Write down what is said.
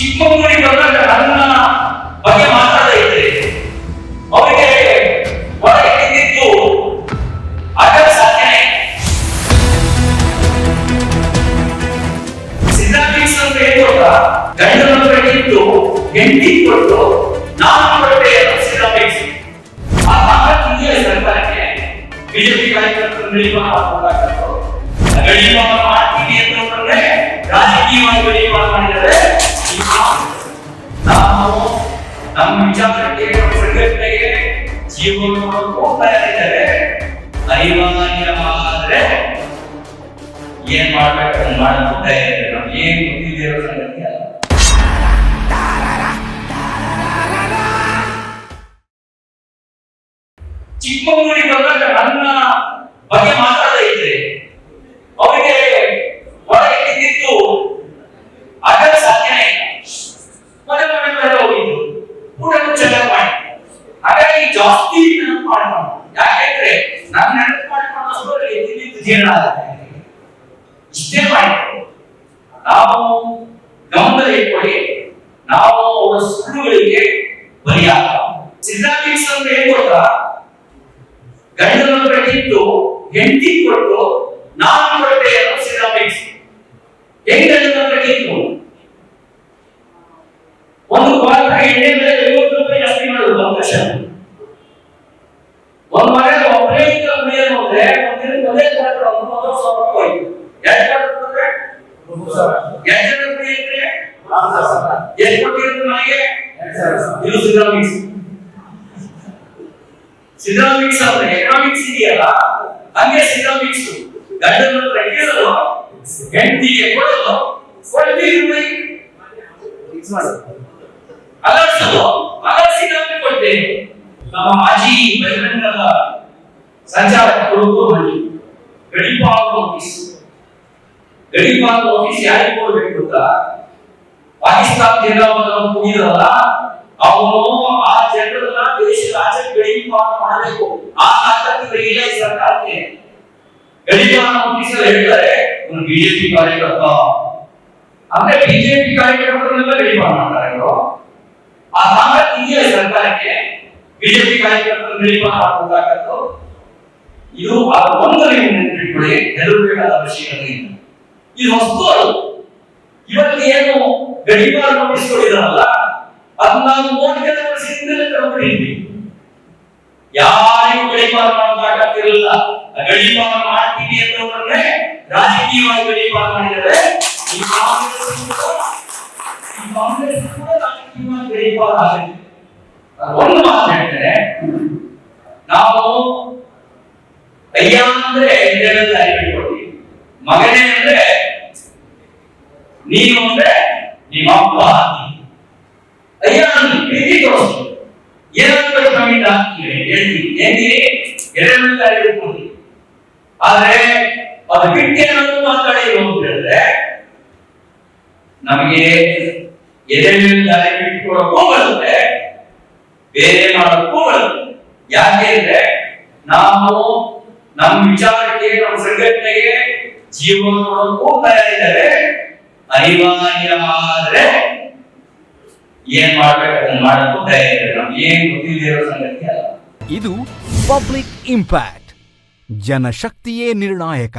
ಚಿಕ್ಕಮಗಳೂರಿಗೆ ಬಂದಾಗ ನನ್ನ ಬಗ್ಗೆ ಮಾತಾಡದೇ ಇದ್ರೆ. ಅವರಿಗೆ ಒಳಗೆ ಸಿದ್ಧಾರ್ಥಿಕ್ಸ್ ಅಂತ ಹೇಳ್ಕೊಟ್ಟ ಗಂಡನ ಕಡೆಗಿದ್ದು ಹೆಂಡತಿ ಕೊಟ್ಟು ನಾನು ಆ ಸರ್ಕಾರಕ್ಕೆ ಬಿಜೆಪಿ ಕಾರ್ಯಕರ್ತರು ಗಡಿಪಾರ ಹಾಕಬೇಕಾಗ್ತದೆ ಗಡಿಪಾರ ಮಾಡ್ತೀವಿ ಅಂತಂದ್ರೆ ರಾಜಕೀಯವಾಗಿ ಗಡಿಪಾರ ಮಾಡಿದರೆ ಜೀವನ ಹೋಗ್ತಾ ಇದ್ದಾರೆ ಅನಿವಾರ್ಯವಾದ್ರೆ ಏನ್ ಮಾಡ್ಬೇಕು ಅದನ್ನ ಮಾಡಬೇಕು ತಯಾರಿ ನಮ್ಗೆ ಏನ್ ಗೊತ್ತಿದೆ ಅನ್ನೋ ಸಂಗತಿ ಅಲ್ಲ ಚಿಕ್ಕಮಗಳೂರಿಗೆ ಬಂದಾಗ ನನ್ನ ಬಗ್ಗೆ ಮಾತಾಡದೇ ಯಾಕೆಂದ್ರೆ ನಾನು ನೆನಪು ಮಾಡ್ಕೊಂಡು ಜೀರ್ಣ ಆಗುತ್ತೆ ಇಷ್ಟೇ ಮಾಡಿದ್ರು ನಾವು ಗಮನದಲ್ಲಿ ಇಟ್ಕೊಳ್ಳಿ, ನಾವು ಅವರ ಸುಳ್ಳುಗಳಿಗೆ ಬಲಿಯಾಗ ಸಿದ್ಧಾರ್ಥಿಕ್ಸ್ ಅಂತ ಗೊತ್ತಾ ಗಂಡನ ಕಟ್ಟಿದ್ದು ಹೆಂಡತಿ ಕೊಟ್ಟು ನಾನು ಕೊಟ್ಟೆ ಅನ್ನೋ ಸಿದ್ಧಾರ್ಥಿಕ್ಸ್ ಹೆಂಗ್ ಗಂಡನ ಎರಡು ಜನ ಕುಡಿಯಿದ್ರೆ ಎಷ್ಟು ಕೊಟ್ಟಿರೋದು ಮನೆಗೆ ಇದು ಸಿದ್ರಾಮಿಕ್ಸ್ ಸಿದ್ರಾಮಿಕ್ಸ್ ಅಂದ್ರೆ ಎಕನಾಮಿಕ್ಸ್ ಇದೆಯಲ್ಲ ಹಂಗೆ ಸಿದ್ರಾಮಿಕ್ಸ್ ಗಂಡನ ಹತ್ರ ಕೇಳಲು ಹೆಂಡತಿಗೆ ಕೊಡಲು ಕೊಡ್ತೀರಿ ಅಲರ್ಸಲು ಅಲರ್ಸಿ ನಾವು ಕೊಟ್ಟೆ ನಮ್ಮ ಗಡಿಪಾಲ್ ನೋಟಿಸ್ ಯಾರಿಗೆ ಕೊಡ್ಬೇಕು ಅಂತ ಪಾಕಿಸ್ತಾನ ಜನರನ್ನು ಮುಗಿದಲ್ಲ ಅವನು ಆ ಜನರನ್ನ ದೇಶದ ಆಚೆ ಗಡಿಪಾಲ್ ಮಾಡಬೇಕು. ಆ ತಾಕತ್ತು ಇಲ್ಲ ಈ ಸರ್ಕಾರಕ್ಕೆ. ಗಡಿಪಾಲ್ ನೋಟಿಸ್ ಅಲ್ಲಿ ಹೇಳ್ತಾರೆ ಬಿಜೆಪಿ ಕಾರ್ಯಕರ್ತ. ಅಂದ್ರೆ ಬಿಜೆಪಿ ಕಾರ್ಯಕರ್ತರನ್ನೆಲ್ಲ ಗಡಿಪಾಲ್ ಮಾಡ್ತಾರೆ ಇವರು. ಆ ತಾಕತ್ತು ಇದೆಯಾ ಸರ್ಕಾರಕ್ಕೆ ಬಿಜೆಪಿ ಕಾರ್ಯಕರ್ತರು ಗಡಿಪಾಲ್ ಮಾಡಬೇಕಾಗತ್ತು? ಇದು ಆ ಒಂದು ನೀವು ನೆನಪಿಟ್ಕೊಳ್ಳಿ ಹೆದರಬೇಕಾದ ಅವಶ್ಯಕತೆ ಇದು ಹೊಸ್ತು ಅದು ಇವತ್ತು ಏನು ಗಡಿವಾರ ನೋಟಿಸ್ ಕೊಟ್ಟಿದಾರಲ್ಲ ಅದನ್ನ ನಾವು ಮೋದಿಗಳ ವರ್ಷದಿಂದಲೇ ತಗೊಂಡಿದ್ವಿ ಯಾರಿಗೂ ಗಡಿಪಾಲ್ ಮಾಡೋದಾಗತ್ತಿರಲಿಲ್ಲ ಗಡಿಪಾಲ್ ಮಾಡ್ತೀವಿ ಅಂತವ್ರನ್ನೇ ರಾಜಕೀಯವಾಗಿ ಗಡಿವಾರ ಮಾಡಿದರೆ ಈ ಕಾಂಗ್ರೆಸ್ ಕಾಂಗ್ರೆಸ್ ಕೂಡ ರಾಜಕೀಯವಾಗಿ ಗಡಿಪಾಲ್ ಆಗಿದೆ ಒಂದು ಮಾತು ಹೇಳ್ತಾರೆ ನಾವು ಅಯ್ಯ ಅಂದ್ರೆ ಇದೆಲ್ಲ ಮಗನೇ ನೀನು ಅಂದ್ರೆ ನಿಮ್ಮ ಅಪ್ಪ. ಅಯ್ಯ, ನಾನು ಪ್ರೀತಿ ತೋರಿಸ್ತು ಏನಾಗ್ಬೇಕು ಕಮಿಟ್ ಹೇಳ್ತೀನಿ. ಎರಡನೇ ದಾರಿ ಬಿಟ್ಕೊಡ್ತೀವಿ ಆದ್ರೆ, ಅದು ಬಿಟ್ಟು ಏನಾದ್ರು ಮಾತಾಡಿ ಅಂತ ಹೇಳಿದ್ರೆ ನಮಗೆ ಎದೆ ಮೇಲೆ ದಾರಿ ಬಿಟ್ಕೊಡಕ್ಕೂ ಬರುತ್ತೆ, ಬೇರೆ ಮಾಡೋಕ್ಕೂ ಬರುತ್ತೆ. ಯಾಕೆ ಅಂದ್ರೆ, ನಾವು ನಮ್ಮ ವಿಚಾರಕ್ಕೆ, ನಮ್ಮ ಸಂಘಟನೆಗೆ ಜೀವನ ಕೊಡೋಕ್ಕೂ ತಯಾರಿದ್ದಾರೆ ಅನಿವಾರ್ಯವಾದ್ರೆ ಏನ್ ಮಾಡ್ಬೇಕು? ಮಾಡಕ್ಕೂ ನಮ್ಗೆ ಏನ್ ಗೊತ್ತಿದೆ ಸಂಗತಿ ಅಲ್ಲ. ಇದು ಪಬ್ಲಿಕ್ ಇಂಪ್ಯಾಕ್ಟ್. ಜನಶಕ್ತಿಯೇ ನಿರ್ಣಾಯಕ.